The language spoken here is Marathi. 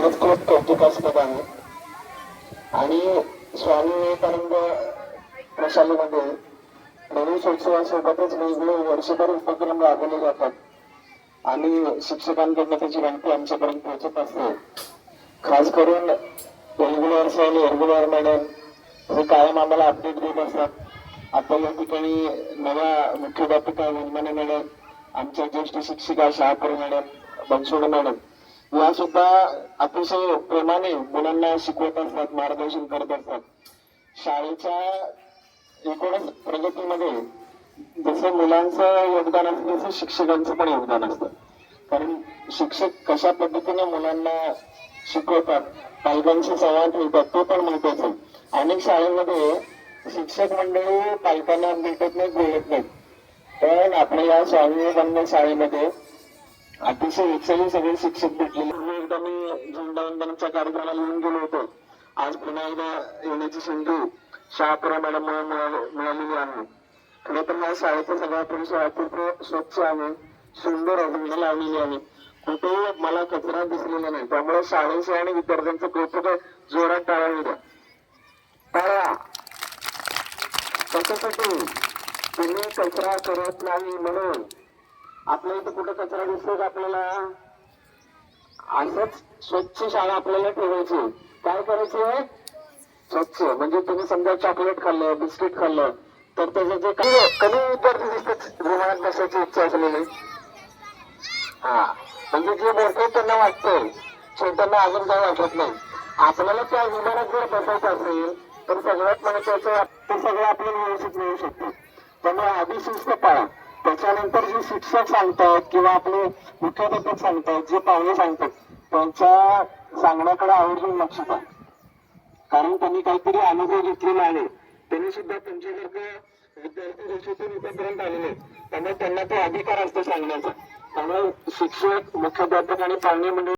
खरंच खूप कौतुकास्पद आहे आणि स्वामी विवेकानंद प्रशालेमध्ये गणेशोत्सवासोबतच वेगवेगळे वर्षभर उपक्रम राबवले जातात. आणि शिक्षकांकडनं त्याची माहिती आमच्यापर्यंत पोहोचत असते. खास करून रेग्युलर सर रेग्युलर मॅडम हे कायम आम्हाला अपडेट देत असतात. आता या ठिकाणी नव्या मुख्याध्यापिका वनमाने मॅडम आमच्या ज्येष्ठ शिक्षिका शहापूर मॅडम बनसोडे मॅडम या सुद्धा अतिशय प्रेमाने मुलांना शिकवत असतात मार्गदर्शन करत असतात. शाळेच्या एकूणच प्रगतीमध्ये जसं मुलांचं योगदान असतं तसं शिक्षकांचं पण योगदान असतं. कारण शिक्षक कशा पद्धतीने मुलांना शिकवतात पालकांशी संवाद ठेवतात ते पण महत्वाचं आहे. अनेक शाळेमध्ये शिक्षक मंडळी पालकांना भेटत नाहीत बोलत नाहीत. पण आपल्या या स्वामी विवेकानंद शाळेमध्ये अतिशय उत्साही सगळे शिक्षक भेटले एकदा मी झेंडावंदनाच्या कार्यक्रमाला येऊन गेलो होतो. आज पुन्हा एकदा येण्याची संधी शहापुरा मॅडम मिळालेली आहे. खरं तर माझ्या शाळेचा सगळा परिसर अतिशय स्वच्छ आहे सुंदर अजून लावलेली आहे. कुठेही मला कचरा दिसलेला नाही. त्यामुळे शाळेचे आणि विद्यार्थ्यांचं कौतुक जोरात टाळावी द्या. टाळा. कशासाठी तुम्ही कचरा करत नाही म्हणून आपल्या इथं कुठं कचरा दिसतो का आपल्याला? असंच स्वच्छ शाळा आपल्याला ठेवायची. काय करायची स्वच्छ. म्हणजे तुम्ही समजा चॉकलेट खाल्लं बिस्किट खाल्लं तर त्याचं जे कमी कमी विद्यार्थी दिसतात रुमालात बसायची इच्छा असलेली. हा. म्हणजे जे मोठे त्यांना वाटतंय. छोट्यांना अजून काय वाटत नाही. आपल्याला त्या विमानात जर बसायचं असेल तर सगळ्यात महत्वाचं ते सगळं आपल्याला व्यवस्थित मिळू शकतं. त्यामुळे आधी शिस्त पाळा. त्याच्यानंतर जे शिक्षक सांगतात किंवा आपले मुख्याध्यापक सांगतात जे पाहुणे सांगतात त्यांच्या सांगण्याकडे आवर्जून लक्ष द्या. कारण त्यांनी काहीतरी अनुभव घेतलेला आहे. त्यांनी सुद्धा तुमच्यासारखं विद्यार्थी देशातून इथेपर्यंत आलेले त्यामुळे त्यांना तो अधिकार असतो सांगण्याचा. त्यामुळे शिक्षक मुख्याध्यापक आणि पाहुणे म्हणजे